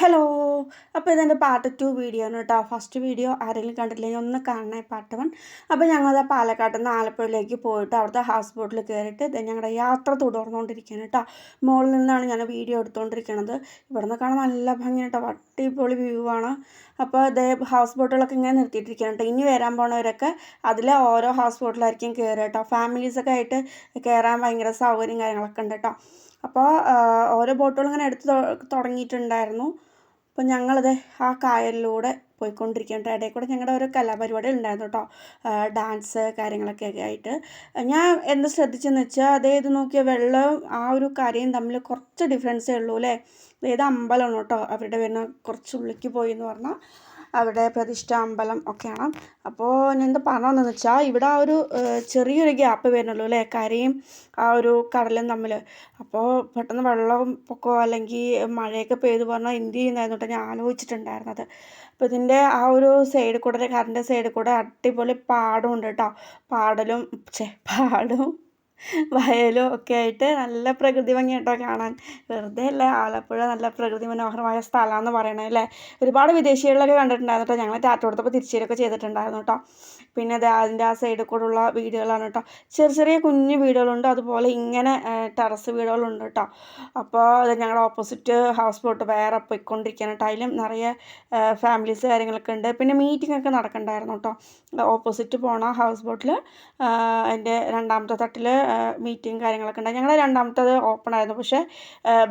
Hello. അപ്പോൾ ഇതെന്റെ part two video ആണ് കേട്ടോ ഫസ്റ്റ് വീഡിയോ ആരെങ്കിലും കണ്ടില്ലെങ്കിൽ ഒന്ന് കാണണേ പാർട്ട് വൺ അപ്പോൾ ഞങ്ങളത് പാലക്കാട്ട് നിന്ന് ആലപ്പുഴയിലേക്ക് പോയിട്ട് അവിടുത്തെ ഹൗസ് ബോട്ടിൽ കയറിയിട്ട് ഇത് ഞങ്ങളുടെ യാത്ര തുടർന്നുകൊണ്ടിരിക്കുകയാണ് കേട്ടോ മുകളിൽ നിന്നാണ് ഞാൻ വീഡിയോ എടുത്തുകൊണ്ടിരിക്കുന്നത് ഇവിടെ നിന്ന് കാണാൻ നല്ല ഭംഗി കേട്ടോ അടിപൊളി വ്യൂ ആണ്. അപ്പോൾ ഇതേ ഹൗസ് ബോട്ടുകളൊക്കെ ഇങ്ങനെ നിർത്തിയിട്ടിരിക്കുകയാണ് കേട്ടോ ഇനി വരാൻ പോണവരൊക്കെ അതിലെ ഓരോ ഹൗസ് ബോട്ടിലായിരിക്കും കയറുക കേട്ടോ ഫാമിലീസൊക്കെ ആയിട്ട് കയറാൻ ഭയങ്കര സൗകര്യം കാര്യങ്ങളൊക്കെ ഉണ്ട് കേട്ടോ അപ്പോൾ ഓരോ ബോട്ടുകളും ഇങ്ങനെ എടുത്ത് തുടങ്ങിയിട്ടുണ്ടായിരുന്നു. അപ്പോൾ ഞങ്ങളത് ആ കായലിലൂടെ പോയിക്കൊണ്ടിരിക്കുകയാണ്. ഇടയിൽ കൂടെ ഞങ്ങളുടെ ഓരോ കലാപരിപാടികൾ ഉണ്ടായിരുന്നു കേട്ടോ. ഡാൻസ് കാര്യങ്ങളൊക്കെ ആയിട്ട്. ഞാൻ എന്ത് ശ്രദ്ധിച്ചെന്ന് വെച്ചാൽ അതേ ഇത് നോക്കിയ വെള്ളവും ആ ഒരു കരയും തമ്മിൽ കുറച്ച് ഡിഫറൻസേ ഉള്ളൂ അല്ലേ? ഇത് അമ്പലമാണ് കേട്ടോ. അവരുടെ വരുന്ന കുറച്ച് ഉള്ളിലേക്ക് പോയി എന്ന് പറഞ്ഞാൽ. അവിടെ പ്രതിഷ്ഠ അമ്പലം ഒക്കെയാണ്. അപ്പോൾ ഞാൻ എന്താ പറഞ്ഞതെന്ന് വെച്ചാൽ ഇവിടെ ആ ഒരു ചെറിയൊരു ഗ്യാപ്പ് വരുന്നുള്ളൂ അല്ലേ? കരയും ആ ഒരു കടലും തമ്മിൽ അപ്പോൾ പെട്ടെന്ന് വെള്ളം പൊക്കോ അല്ലെങ്കിൽ മഴയൊക്കെ പെയ്തു പറഞ്ഞാൽ എന്ത് ചെയ്യുന്നതായിരുന്നു ഞാൻ ആലോചിച്ചിട്ടുണ്ടായിരുന്നത്. അപ്പോൾ ഇതിന്റെ ആ ഒരു സൈഡിൽ കൂടെ കരന്റെ സൈഡിൽ കൂടെ അടിപൊളി പാടമുണ്ട് കേട്ടോ. പാടലും ചേ പാടും. വയലും ഒക്കെ ആയിട്ട് നല്ല പ്രകൃതി ഭംഗി കേട്ടോ കാണാൻ? വെറുതെ അല്ല ആലപ്പുഴ നല്ല പ്രകൃതി മനോഹരമായ സ്ഥലമാണെന്ന് പറയണത് അല്ലേ? ഒരുപാട് വിദേശികളിലൊക്കെ കണ്ടിട്ടുണ്ടായിരുന്നു കേട്ടോ. ഞങ്ങൾ ടാറ്റ കൊടുത്തപ്പോൾ തിരിച്ചു ചെയ്തിട്ടുണ്ടായിരുന്നു കേട്ടോ. പിന്നെ അത് അതിന്റെ ആ സൈഡിൽ കൂടെയുള്ള വീടുകളാണ് കേട്ടോ. ചെറിയ ചെറിയ കുഞ്ഞു വീടുകളുണ്ട്. അതുപോലെ ഇങ്ങനെ ടെറസ് വീടുകളുണ്ട് കേട്ടോ. അപ്പോൾ അത് ഞങ്ങളുടെ ഓപ്പോസിറ്റ് ഹൗസ് ബോട്ട് വേറെ പോയിക്കൊണ്ടിരിക്കുകയാണ് കേട്ടോ. അതിലും നിറയെ ഫാമിലീസ് കാര്യങ്ങളൊക്കെ ഉണ്ട്. പിന്നെ മീറ്റിംഗ് ഒക്കെ നടക്കണ്ടായിരുന്നു കേട്ടോ. ഓപ്പോസിറ്റ് പോണ ഹൗസ് ബോട്ടിൽ അതിന്റെ രണ്ടാമത്തെ തട്ടിൽ മീറ്റിംഗ് കാര്യങ്ങളൊക്കെ ഉണ്ട് ഞങ്ങളുടെ രണ്ടാമത്തത് ഓപ്പൺ ആയിരുന്നു. പക്ഷേ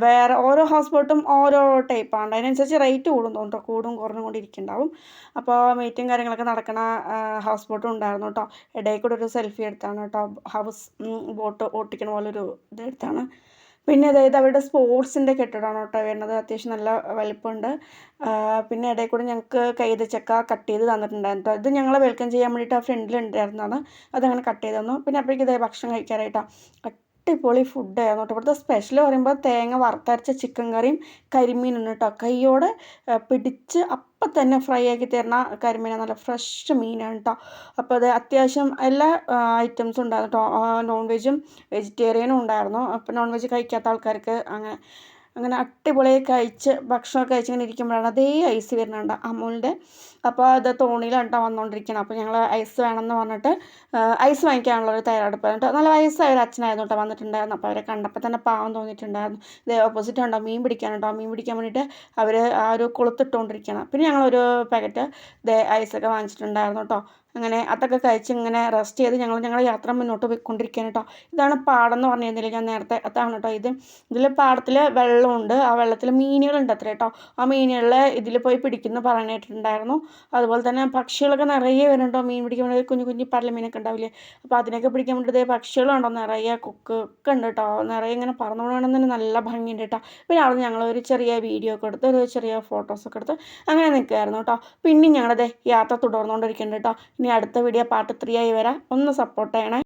വേറെ ഓരോ ഹൗസ് ബോട്ടും ഓരോ ടൈപ്പാണ് അതിനനുസരിച്ച് റേറ്റ് കൂടും തോന്നുന്നു കൂടും കുറഞ്ഞും കൊണ്ടിരിക്കുന്നുണ്ടാവും. അപ്പോൾ മീറ്റിംഗ് കാര്യങ്ങളൊക്കെ നടക്കണ ഹൗസ് ബോട്ടും ഉണ്ടായിരുന്നു കേട്ടോ ഇടയിൽ കൂടെ ഒരു സെൽഫി എടുത്താണ് കേട്ടോ ഹൗസ് ബോട്ട് ഓട്ടിക്കണ പോലെ ഒരു ഇതെടുത്താണ് പിന്നെ അതായത് അവരുടെ സ്പോർട്സിന്റെ കെട്ടിടമാണ് കേട്ടോ വരുന്നത്. അത്യാവശ്യം നല്ല വലിപ്പമുണ്ട്. പിന്നെ ഇടയിൽ കൂടെ ഞങ്ങൾക്ക് കൈതച്ചക്ക കട്ട് ചെയ്ത് തന്നിട്ടുണ്ടായിരുന്നു ഇത് ഞങ്ങളെ വെൽക്കം ചെയ്യാൻ വേണ്ടിയിട്ട് ആ ഫ്രണ്ടിൽ ഉണ്ടായിരുന്നതാണ്. അതങ്ങനെ കട്ട് ചെയ്ത് തന്നു. പിന്നെ അപ്പോഴേക്കും ഇതായി ഭക്ഷണം കഴിക്കാനായിട്ടാണ്. അടിപൊളി ഫുഡായിരുന്നു കേട്ടോ. ഇവിടുത്തെ സ്പെഷ്യൽ പറയുമ്പോൾ തേങ്ങ വറുത്തരച്ച ചിക്കൻ കറിയും കരിമീനും കേട്ടോ. കൈയോടെ പിടിച്ച് അപ്പം തന്നെ ഫ്രൈ ആക്കി തരുന്ന കരിമീൻ നല്ല ഫ്രഷ് മീനാണ് കേട്ടോ. അപ്പോൾ അത് അത്യാവശ്യം എല്ലാ ഐറ്റംസും ഉണ്ടായിരുന്നു കേട്ടോ. നോൺ വെജും വെജിറ്റേറിയനും ഉണ്ടായിരുന്നു. അപ്പോൾ നോൺ വെജ് കഴിക്കാത്ത ആൾക്കാർക്ക് അങ്ങനെ അങ്ങനെ അടിപൊളിയായി കഴിച്ച് ഭക്ഷണമൊക്കെ കഴിച്ച് ഇങ്ങനെ ഇരിക്കുമ്പോഴാണ് അതേ ഐസ് വരുന്നുണ്ട് അമൂലിന്റെ അപ്പോൾ അത് തോണിയിലാണ് കേട്ടോ വന്നുകൊണ്ടിരിക്കണം അപ്പോൾ ഞങ്ങൾ ഐസ് വേണമെന്ന് പറഞ്ഞിട്ട് ഐസ് വാങ്ങിക്കാനുള്ള ഒരു തയ്യാറെടുപ്പ് എന്നിട്ട് നല്ല വയസ്സായ ഒരു അച്ഛനായിരുന്നു കേട്ടോ വന്നിട്ടുണ്ടായിരുന്നു. അപ്പോൾ അവരെ കണ്ടപ്പോൾ തന്നെ പാവം തോന്നിയിട്ടുണ്ടായിരുന്നു. ഇത് ഓപ്പോസിറ്റ് ഉണ്ടോ മീൻ പിടിക്കാനുണ്ടോ മീൻ പിടിക്കാൻ വേണ്ടിയിട്ട് അവർ ആ ഒരു കൊളുത്തിട്ടുകൊണ്ടിരിക്കണം പിന്നെ ഞങ്ങളൊരു പാക്കറ്റ് ഐസൊക്കെ വാങ്ങിച്ചിട്ടുണ്ടായിരുന്നു കേട്ടോ. അങ്ങനെ അതൊക്കെ കഴിച്ച് ഇങ്ങനെ റെസ്റ്റ് ചെയ്ത് ഞങ്ങൾ ഞങ്ങളുടെ യാത്ര മുന്നോട്ട് പോയിക്കൊണ്ടിരിക്കുകയാണ് കേട്ടോ ഇതാണ് പാടം എന്ന് പറഞ്ഞിരുന്നില്ല ഞാൻ നേരത്തെ? അതാണ് കേട്ടോ ഇത്. ഇതിൽ പാടത്തിൽ വെള്ളമുണ്ട്. ആ വെള്ളത്തിൽ മീനുകളുണ്ട് അത്ര കേട്ടോ ആ മീനുകളെ ഇതിൽ പോയി പിടിക്കുന്നു പറഞ്ഞിട്ടുണ്ടായിരുന്നു. അതുപോലെ തന്നെ പക്ഷികളൊക്കെ നിറയെ വരുന്നുണ്ടോ. മീൻ പിടിക്കാൻ വേണ്ടി കുഞ്ഞു കുഞ്ഞു പരലമീനൊക്കെ ഉണ്ടാവില്ലേ? അപ്പോൾ അതിനൊക്കെ പിടിക്കാൻ വേണ്ടി പക്ഷികളുണ്ടോ നിറയെ കൊക്ക് ഒക്കെ ഉണ്ട് കേട്ടോ നിറയെ ഇങ്ങനെ പറന്നുകൊണ്ടാണെന്ന് തന്നെ നല്ല ഭംഗിയുണ്ട് കേട്ടോ പിന്നെ അവിടെ ഞങ്ങൾ ഒരു ചെറിയ വീഡിയോ ഒക്കെ എടുത്ത് ഒരു ചെറിയ ഫോട്ടോസൊക്കെ എടുത്ത് അങ്ങനെ നിൽക്കുമായിരുന്നു കേട്ടോ പിന്നെ ഞങ്ങളത് യാത്ര തുടർന്നുകൊണ്ടിരിക്കുന്നുണ്ട് കേട്ടോ ഇനി അടുത്ത വീഡിയോ പാർട്ട് ത്രീ ആയി വരാം. ഒന്ന് സപ്പോർട്ട് ചെയ്യണേ.